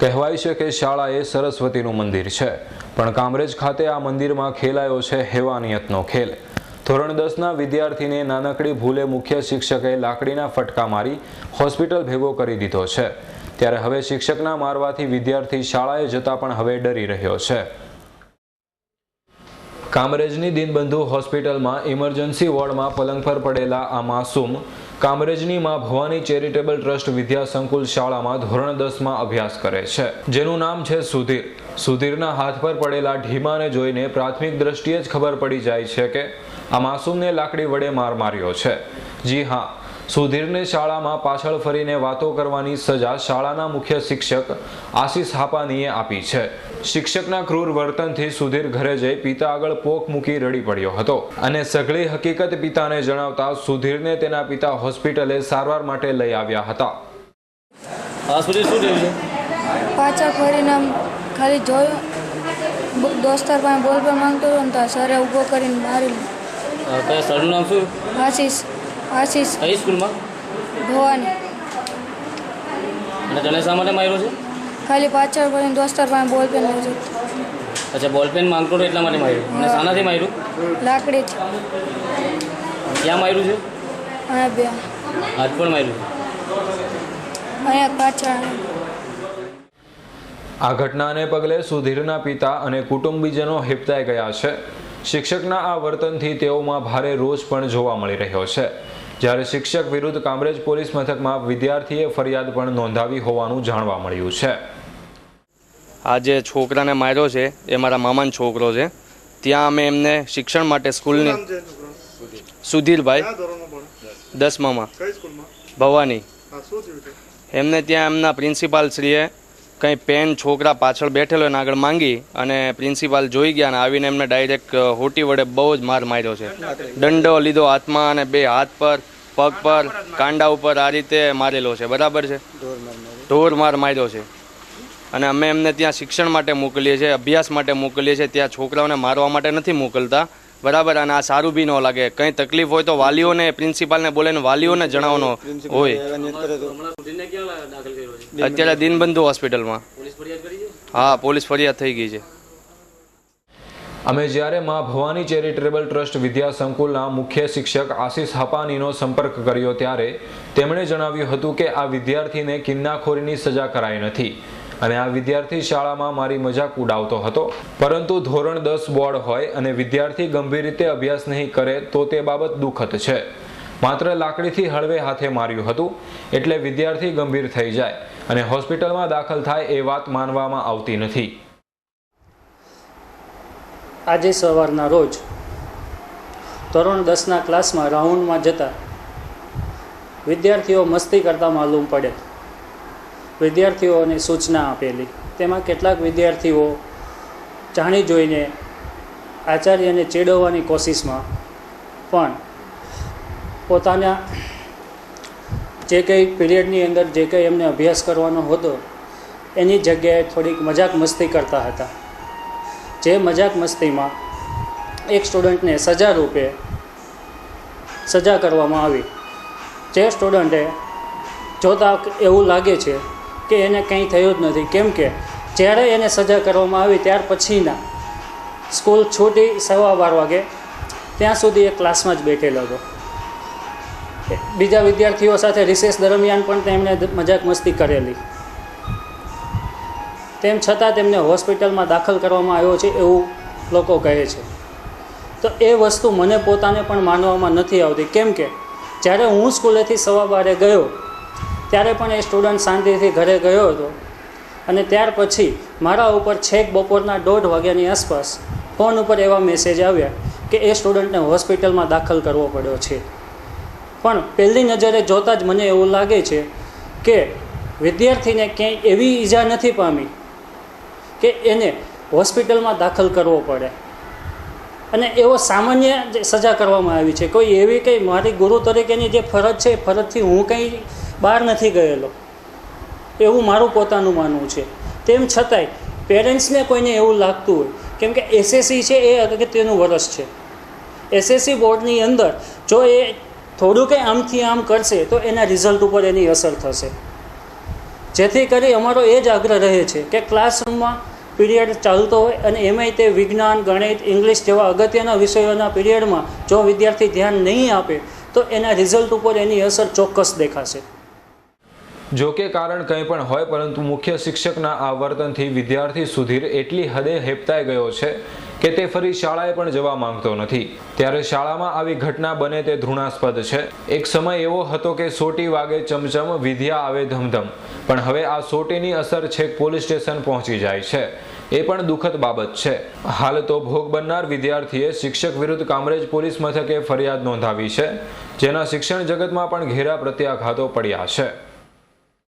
કહેવાય છે કે શાળા એ સરસ્વતીનું મંદિર છે, પણ કામરેજ ખાતે આ મંદિરમાં ખેલાયો છે હેવાનિયતનો ખેલ. ધોરણ દસના વિદ્યાર્થીને નાનકડી ભૂલે મુખ્ય શિક્ષકે લાકડીના ફટકા મારી હોસ્પિટલ ભેગો કરી દીધો છે. ત્યારે હવે શિક્ષકના મારવાથી વિદ્યાર્થી શાળાએ જતા પણ હવે ડરી રહ્યો છે. કામરેજની દિનબંધુ હોસ્પિટલમાં ઇમરજન્સી વોર્ડમાં પલંગ પર પડેલા આ માસૂમ કામરેજની માં ભવાની ચેરિટેબલ ટ્રસ્ટ વિદ્યા સંકુલ શાળામાં ધોરણ દસમાં અભ્યાસ કરે છે. જેનું નામ છે સુધીર. સુધીરના હાથ પર પડેલા ઢીમાને જોઈને પ્રાથમિક દ્રષ્ટિએ જ ખબર પડી જાય છે કે આ માસૂમને લાકડી વડે માર માર્યો છે. જી હા, સુધીરને શાળામાં પાછળ ફરીને વાતો કરવાની સજા શાળાના મુખ્ય શિક્ષક આશિષ હાપાનીએ આપી છે. શિક્ષકના ક્રૂર વર્તનથી સુધીર ઘરે જઈ પિતા આગળ પોક મૂકી રડી પડ્યો હતો. અને સઘળી હકીકત પિતાને જણાવતા સુધીરને તેના પિતા હોસ્પિટલે સારવાર માટે લઈ આવ્યા હતા. પાછા ફરીને ખાલી જોયું. દોસ્તાર પાસે બોલ પર માંગતો હતો ને તો સરે ઊભો કરીને મારી લીધો સરનું નામ શું? આશીષ. આશીષ. કઈ સ્કૂલમાં? ભવાની. અને તને શા માટે માર્યો છે? ખાલી પાછળ પડીને દોસ્તાર પાસે બોલ પેન લેજો અચ્છા બોલપેન માંગતો હતો એટલા માટે માર્યું? અને શાનાથી માર્યું? લાકડી ક્યાં માર્યું છે? બે. હાથ પણ માર્યું અહીંયા પાછળ. આ ઘટનાને પગલે સુધીરના પિતા અને કુટુંબીજનો હિપતાઈ ગયા છે. શિક્ષકના આ વર્તનથી તેઓમાં ભારે રોષ પણ જોવા મળી રહ્યો છે. જ્યારે શિક્ષક વિરુદ્ધ કામરેજ પોલીસ મથકમાં વિદ્યાર્થીએ ફરિયાદ પણ નોંધાવી હોવાનું જાણવા મળ્યું છે. આ જે છોકરાને માર્યો છે એ મારા મામાનો છોકરો છે. ત્યાં અમે એમને શિક્ષણ માટે સ્કૂલની સુધીરભાઈ. દસમામાં ભવાની. એમને ત્યાં એમના પ્રિન્સિપાલ શ્રીએ કંઈ પેન છોકરા પાછળ બેઠેલો એને આગળ માંગી અને પ્રિન્સિપાલ જોઈ ગયા અને આવીને એમને ડાયરેક્ટ હોટી વડે બહુ જ માર માર્યો છે. દંડો લીધો હાથમાં અને બે હાથ પર પગ પર કાંડા ઉપર આ રીતે મારેલો છે. બરાબર છે? ઢોર માર માર્યો છે. અને અમે એમને ત્યાં શિક્ષણ માટે મોકલીએ છીએ અભ્યાસ માટે મોકલીએ છીએ ત્યાં છોકરાઓને મારવા માટે નથી મોકલતા. બરાબર? અને આ સારું બી ન લાગે. કંઈ તકલીફ હોય તો વાલીઓને પ્રિન્સિપાલને બોલાવીને વાલીઓને જણાવવાનો હોય. અત્યારે દિનબંધુ હોસ્પિટલમાં. પોલીસ ફરિયાદ કરી છે? હા પોલીસ ફરિયાદ થઈ ગઈ છે. અમે જ્યારે મા ભવાની ચેરિટેબલ ટ્રસ્ટ વિદ્યા સંકુલના મુખ્ય શિક્ષક આશિષ હપાનીનો સંપર્ક કર્યો ત્યારે તેમણે જણાવ્યું હતું કે આ વિદ્યાર્થીને કિન્નાખોરીની સજા કરાઈ નથી. અને આ વિદ્યાર્થી શાળામાં મારી મજાક ઉડાવતો હતો. પરંતુ ધોરણ દસ બોર્ડ હોય અને વિદ્યાર્થી ગંભીર રીતે અભ્યાસ નહીં કરે તો તે બાબત દુઃખદ છે. માત્ર લાકડીથી હળવે હાથે માર્યું હતું, એટલે વિદ્યાર્થી ગંભીર થઈ જાય અને હોસ્પિટલમાં દાખલ થાય એ વાત માનવામાં આવતી નથી. આજે સવારના રોજ ધોરણ દસના ક્લાસમાં રાઉન્ડમાં જતા વિદ્યાર્થીઓ મસ્તી કરતા માલુમ પડે. વિદ્યાર્થીઓને સૂચના આપેલી. તેમાં કેટલાક વિદ્યાર્થીઓ જાણી જોઈને આચાર્યને ચેડવવાની કોશિશમાં, પણ પોતાના જે કંઈ પીરિયડની અંદર જે કંઈ એમને અભ્યાસ કરવાનો હતો, એની જગ્યાએ થોડીક મજાક મસ્તી કરતા હતા. જે મજાક મસ્તીમાં એક સ્ટુડન્ટને સજા રૂપે સજા કરવામાં આવી. જે સ્ટુડન્ટે જોતા એવું લાગે છે કે એને કંઈ થયું જ નથી. કેમ કે જ્યારે એને સજા કરવામાં આવી ત્યાર પછીના સ્કૂલ છૂટી સવા બાર વાગે ત્યાં સુધી એ ક્લાસમાં જ બેઠેલો હતો. બીજા વિદ્યાર્થીઓ સાથે રિસેસ દરમિયાન પણ તેમણે મજાક મસ્તી કરેલી. તેમ છતાં તેમને હોસ્પિટલમાં દાખલ કરવામાં આવ્યો છે એવું લોકો કહે છે. તો એ વસ્તુ મને પોતાને પણ માનવામાં નથી આવતી. કેમ કે જ્યારે હું સ્કૂલેથી સવા બારે ગયો ત્યારે પણ એ સ્ટુડન્ટ શાંતિથી ઘરે ગયો હતો. અને ત્યાર પછી મારા ઉપર છેક બપોરના દોઢ વાગ્યાની આસપાસ ફોન ઉપર એવા મેસેજ આવ્યા કે એ સ્ટુડન્ટને હોસ્પિટલમાં દાખલ કરવો પડ્યો છે. પણ પહેલી નજરે જોતાં જ મને એવું લાગે છે કે વિદ્યાર્થીને ક્યાંય એવી ઈજા નથી પામી કે એને હોસ્પિટલમાં દાખલ કરવો પડે. અને એવો સામાન્ય સજા કરવામાં આવી છે. કોઈ એવી કંઈ મારી ગુરુ તરીકેની જે ફરજ છે, એ ફરજથી હું કંઈ બહાર નથી ગયેલો. એવું મારું પોતાનું માનવું છે. તેમ છતાંય પેરેન્ટ્સને કોઈને એવું લાગતું હોય, કેમ કે એસએસસી છે એ અગત્યનું વરસ છે. એસએસસી બોર્ડની અંદર જો એ થોડું કે આમથી આમ કરશે, તો એના રિઝલ્ટ ઉપર એની અસર થશે. જેથી કરી અમારો એ જ આગ્રહ રહે છે કે ક્લાસરૂમમાં પીરિયડ ચાલતો હોય અને એમાંય તે વિજ્ઞાન, ગણિત, ઇંગ્લિશ જેવા અગત્યના વિષયોના પીરિયડમાં જો વિદ્યાર્થી ધ્યાન નહીં આપે, તો એના રિઝલ્ટ ઉપર એની અસર ચોક્કસ દેખાશે. જો કે કારણ કંઈ પણ હોય, પરંતુ મુખ્ય શિક્ષકના આ વર્તનથી વિદ્યાર્થી સુધીર એટલી હદે હેપતાઈ ગયો છે કે તે ફરી શાળાએ પણ જવા માંગતો નથી. ત્યારે શાળામાં આવી ઘટના બને તે ધૃણાસ્પદ છે. એક સમય એવો હતો કે સોટી વાગે ચમચમ વિદ્યા આવે ધમધમ, પણ હવે આ સોટીની અસર છેક પોલીસ સ્ટેશન પહોંચી જાય છે. એ પણ દુઃખદ બાબત છે. હાલ તો ભોગ બનનાર વિદ્યાર્થીએ શિક્ષક વિરુદ્ધ કામરેજ પોલીસ મથકે ફરિયાદ નોંધાવી છે, જેના શિક્ષણ જગતમાં પણ ઘેરા પ્રત્યાઘાતો પડ્યા છે.